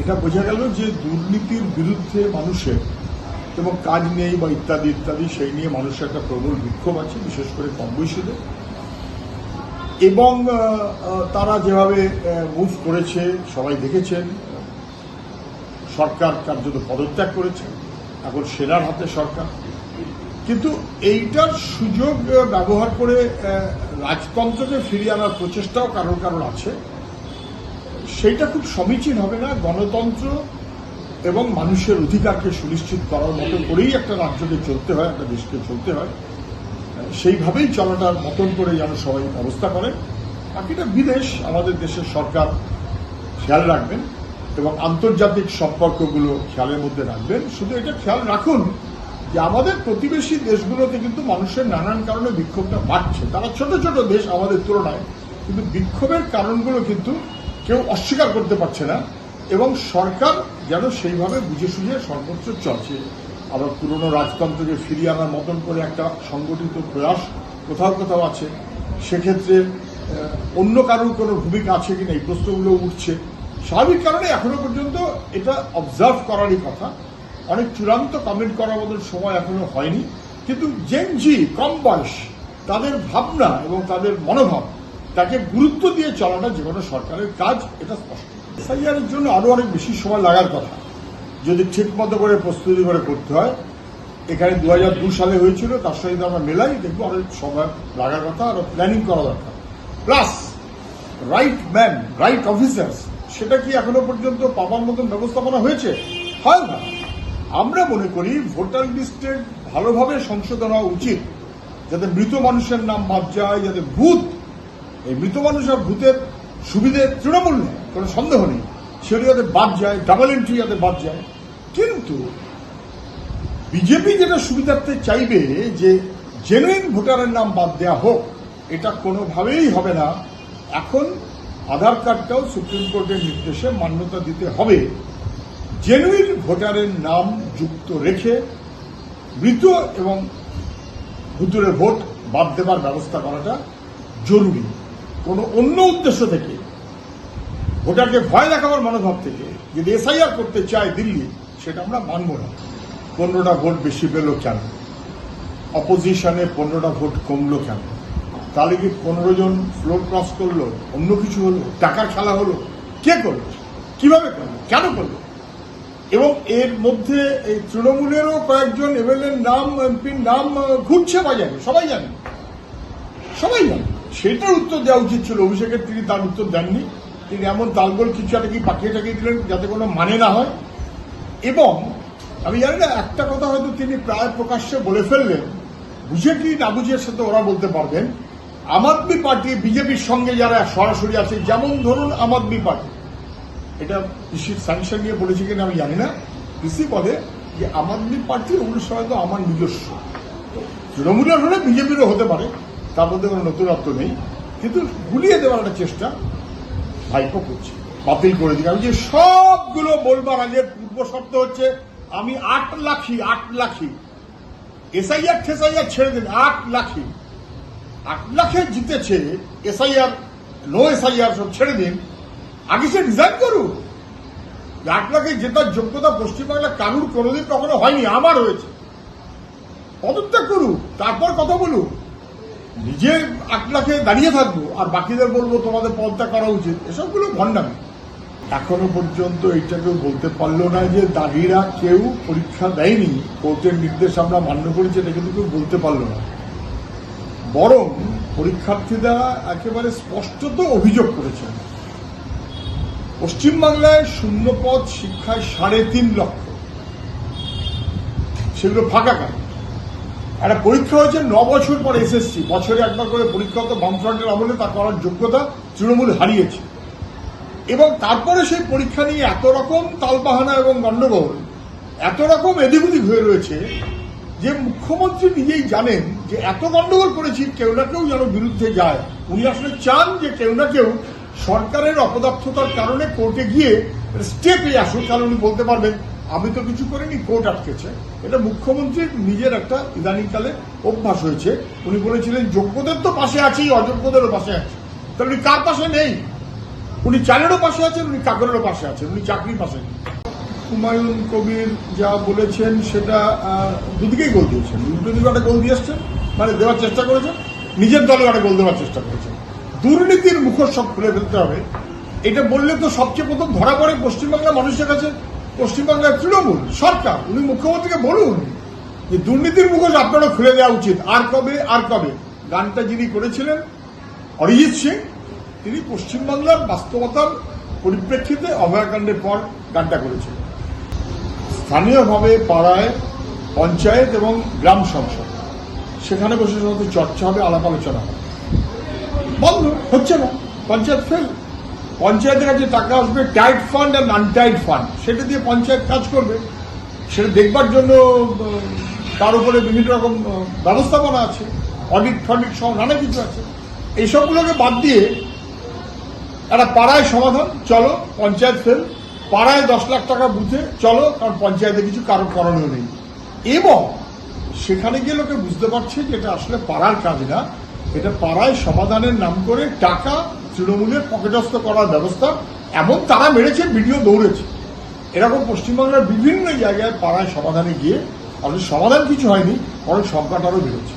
এটা বোঝা গেল যে দুর্নীতির বিরুদ্ধে মানুষের এবং কাজ নেই বা ইত্যাদি ইত্যাদি, সেই নিয়ে মানুষের একটা প্রবল বিক্ষোভ আছে, বিশেষ করে কম বয়সীদের। এবং তারা যেভাবে মুভ করেছে, সবাই দেখেছেন, সরকার কার্যত পদত্যাগ করেছে, এখন সেনার হাতে সরকার। কিন্তু এইটার সুযোগ ব্যবহার করে রাজতন্ত্রকে ফিরিয়ে আনার প্রচেষ্টাও কারোর কারোর আছে। সেইটা খুব সমীচীন হবে না। গণতন্ত্র এবং মানুষের অধিকারকে সুনিশ্চিত করার মতো করেই একটা রাজ্যকে চলতে হয়, একটা দেশকে চলতে হয়। সেইভাবেই চলাটার মতন করে যেন সবাই ব্যবস্থা করে। বাকিটা বিদেশ, আমাদের দেশের সরকার খেয়াল রাখবেন এবং আন্তর্জাতিক সম্পর্কগুলো খেয়ালের মধ্যে রাখবেন। শুধু এটা খেয়াল রাখুন যে আমাদের প্রতিবেশী দেশগুলোতে কিন্তু মানুষের নানান কারণে বিক্ষোভটা বাড়ছে। তারা ছোট ছোট দেশ আমাদের তুলনায়, কিন্তু বিক্ষোভের কারণগুলো কিন্তু কেউ অস্বীকার করতে পারছে না, এবং সরকার যেন সেইভাবে বুঝে সুঝে সর্বোচ্চ চলছে। আবার পুরনো রাজতন্ত্রকে ফিরিয়ে আনার মতন করে একটা সংগঠিত প্রয়াস কোথাও কোথাও আছে। সেক্ষেত্রে অন্য কারোর কোনো ভূমিকা আছে কিনা এই প্রশ্নগুলো উঠছে। স্বাভাবিক কারণে এখনও পর্যন্ত এটা অবজার্ভ করারই কথা। অনেক চূড়ান্ত কমেন্ট করার মতন সময় এখনও হয়নি। কিন্তু জেনজি কম বয়স, তাদের ভাবনা এবং তাদের মনোভাব তাকে গুরুত্ব দিয়ে চলাটা যে কোনো সরকারের কাজ, এটা স্পষ্ট। এসআইআর এর জন্য আরও অনেক বেশি সময় লাগার কথা। যদি ঠিক মতো করে প্রস্তুতি করে করতে হয়, এখানে দু হাজার দু সালে হয়েছিল, তার সঙ্গে আমরা মেলাই, দেখব অনেক সময় লাগার কথা, আরও প্ল্যানিং করা দরকার। Plus right man right officers সেটা কি এখনও পর্যন্ত পাবার মতন ব্যবস্থাপনা হয়েছে? হয় না। আমরা মনে করি ভোটার লিস্টের ভালোভাবে সংশোধন হওয়া উচিত, যাতে মৃত মানুষের নাম বাদ যায়, যাতে ভূত এই মৃত মানুষ আর ভূতের সুবিধে তৃণমূল নেই, কোনো সন্দেহ নেই। সেটি যাতে বাদ যায় ডাবল এন্ট্রি যাতে বাদ যায়। কিন্তু বিজেপি যেটা সুবিধার্থে চাইবে যে জেনুইন ভোটারের নাম বাদ দেওয়া হোক, এটা কোনোভাবেই হবে না। এখন আধার কার্ডটাও সুপ্রিম কোর্টের নির্দেশে মান্যতা দিতে হবে। জেনুইন ভোটারের নাম যুক্ত রেখে মৃত এবং ভুতুরে ভোট বাদ দেবার ব্যবস্থা করাটা জরুরি। কোনো অন্য উদ্দেশ্য থেকে ভোটারকে ভয় দেখাবার মনোভাব থেকে, যদি এসআইআর করতে চায় দিল্লি, সেটা আমরা মানব না। পনেরোটা ভোট বেশি পেল কেন? অপোজিশনে পনেরোটা ভোট কমলো কেন? তাহলে কি পনেরো জন ফ্লোর ক্রস করল, অন্য কিছু হলো, টাকার খেলা হলো? কে করল? কীভাবে করল? কেন করল? এবং এর মধ্যে এই তৃণমূলেরও কয়েকজন এমএলএর নাম, এমপির নাম ঘুরছে বাজারে, সবাই জানে। সবাই জানে। সেটার উত্তর দেওয়া উচিত ছিল। অভিষেকের তিনি তার উত্তর দেননি। তিনি এমন তালগোল কিছু একটা কি পাঠিয়ে টাকিয়ে দিলেন যাতে কোনো মানে না হয়। এবং আমি জানি না, একটা কথা হয়তো তিনি প্রায় প্রকাশ্যে বলে ফেললেন। বুঝে কি না বুঝে সেটা ওরা বলতে পারবেন। আম আদমি পার্টি, বিজেপির সঙ্গে যারা সরাসরি আছে, যেমন ধরুন আম আদমি পার্টি। এটা কৃষির স্যাংশন নিয়ে বলেছে কিনা আমি জানি না। কৃষি বলে যে আম আদমি পার্টি ওগুলো তো আমার নিজস্ব। তৃণমূলের হলে বিজেপিরও হতে পারে। তার মধ্যে কোনো নতুনত্ব নেই, কিন্তু গুলিয়ে দেওয়ার একটা চেষ্টা ভাইপো করছে, বাতিল করে দিকে আমি যে সবগুলো বলবার আগে পূর্ব শব্দ হচ্ছে, আমি আট লাখি আট লাখি এসআইআর, ঠেসাইআর ছেড়ে দিন আট লাখি আট লাখে জিতেছে এসআইআর, নো এসআইআর সব ছেড়ে দিন, আগে সে রিজাইন করুক। আট লাখে জেতার যোগ্যতা পশ্চিমবাংলা কারুর কোনোদিন কখনো হয়নি, আমার হয়েছে। পদত্যাগ করুক, তারপর কথা বলুক। নিজে আট লাখে দাঁড়িয়ে থাকব, আর বাকিদের বলব তোমাদের পদটা করা উচিত। এসবগুলো ভণ্ডামি। এখনও পর্যন্ত এইটা কেউ বলতে পারল না যে দাগিরা কেউ পরীক্ষা দেয়নি। কোর্টের নির্দেশ আমরা মান্য করেছি, এটা কিন্তু কেউ বলতে পারল না। বরং পরীক্ষার্থীরা একেবারে স্পষ্টত অভিযোগ করেছেন। পশ্চিমবাংলায় শূন্যপদ শিক্ষায় সাড়ে তিন লক্ষ। সেগুলো ফাঁকা কেন? একটা পরীক্ষা হয়েছে, ন বছর পর এসএসসি বছরে একবার করে পরীক্ষা হতো বামফ্রন্টের আমলে তা করার যোগ্যতা তৃণমূল হারিয়েছে। এবং তারপরে সেই পরীক্ষা নিয়ে এত রকম তালবাহানা এবং গন্ডগোল এত রকম এদিক হয়ে রয়েছে যে মুখ্যমন্ত্রী নিজেই জানেন যে এত গণ্ডগোল করেছি, কেউ না কেউ যেন বিরুদ্ধে যায়। উনি আসলে চান যে কেউ না কেউ সরকারের অপদার্থতার কারণে কোর্টে গিয়ে স্টেপে আসুক কারণ উনি বলতে পারবেন আমি তো কিছু করিনি, কোর্ট আটকেছে। এটা মুখ্যমন্ত্রীর নিজের একটা ইদানিংকালে অভ্যাস হয়েছে। উনি বলেছিলেন, যোগ্যদের তো পাশে আছেই অযোগ্যদেরও পাশে আছে। তাহলে উনি কার পাশে নেই? উনি চালেরও পাশে আছেন, উনি কাকরেরও পাশে আছেন, উনি চাকরির পাশে। হুমায়ুন কবির যা বলেছেন, সেটা দুদিকেই গোল দিয়েছেন। উল্টো দিকে একটা গোল দিয়ে এসছেন মানে দেওয়ার চেষ্টা করেছেন, নিজের দলে একটা গোল দেওয়ার চেষ্টা করেছেন। দুর্নীতির মুখোশ খুলে ফেলতে হবে। এটা বললে তো সবচেয়ে প্রথম ধরা পড়ে পশ্চিমবাংলার মানুষের কাছে। পশ্চিমবাংলার তৃণমূল, সরকার, উনি মুখ্যমন্ত্রীকে বলুন যে দুর্নীতির মুখোশ আপনারা খুলে দেওয়া উচিত। আর কবে আর কবে? গানটা যিনি করেছিলেন, অরিজিৎ সিং, তিনি পশ্চিমবাংলার বাস্তবতার পরিপ্রেক্ষিতে অভয়াকাণ্ডের পর গানটা করেছিলেন স্থানীয়ভাবে পাড়ায় পঞ্চায়েত এবং গ্রাম সংসদ, সেখানে বসে সাধারণত চর্চা হবে, আলাপ আলোচনা হবে। বন্ধ, হচ্ছে না। পঞ্চায়েত ফেল পঞ্চায়েতের কাছে টাকা আসবে টাইট ফান্ড আর আনটাইট ফান্ড সেটা দিয়ে পঞ্চায়েত কাজ করবে। সেটা দেখবার জন্য তার উপরে বিভিন্ন রকম ব্যবস্থাপনা আছে অডিট ফডিট সহ নানা কিছু আছে। এইসবগুলোকে বাদ দিয়ে একটা পাড়ায় সমাধান, চলো, পঞ্চায়েত ফেল পাড়ায় দশ লাখ টাকা বুঝে চলো, কারণ পঞ্চায়েতে কিছু কারও করণীয় নেই। এবং সেখানে গিয়ে লোকে বুঝতে পারছে যে এটা আসলে পাড়ার কাজ না। এটা পাড়ায় সমাধানের নাম করে টাকা তৃণমূলের পকেটস্থ করার ব্যবস্থা এমন তারা মেরেছে ভিডিও দৌড়েছে। এরকম পশ্চিমবাংলার বিভিন্ন জায়গায় পাড়ায় সমাধানে গিয়ে আমাদের সমাধান কিছু হয়নি সংকট আরও বেড়েছে।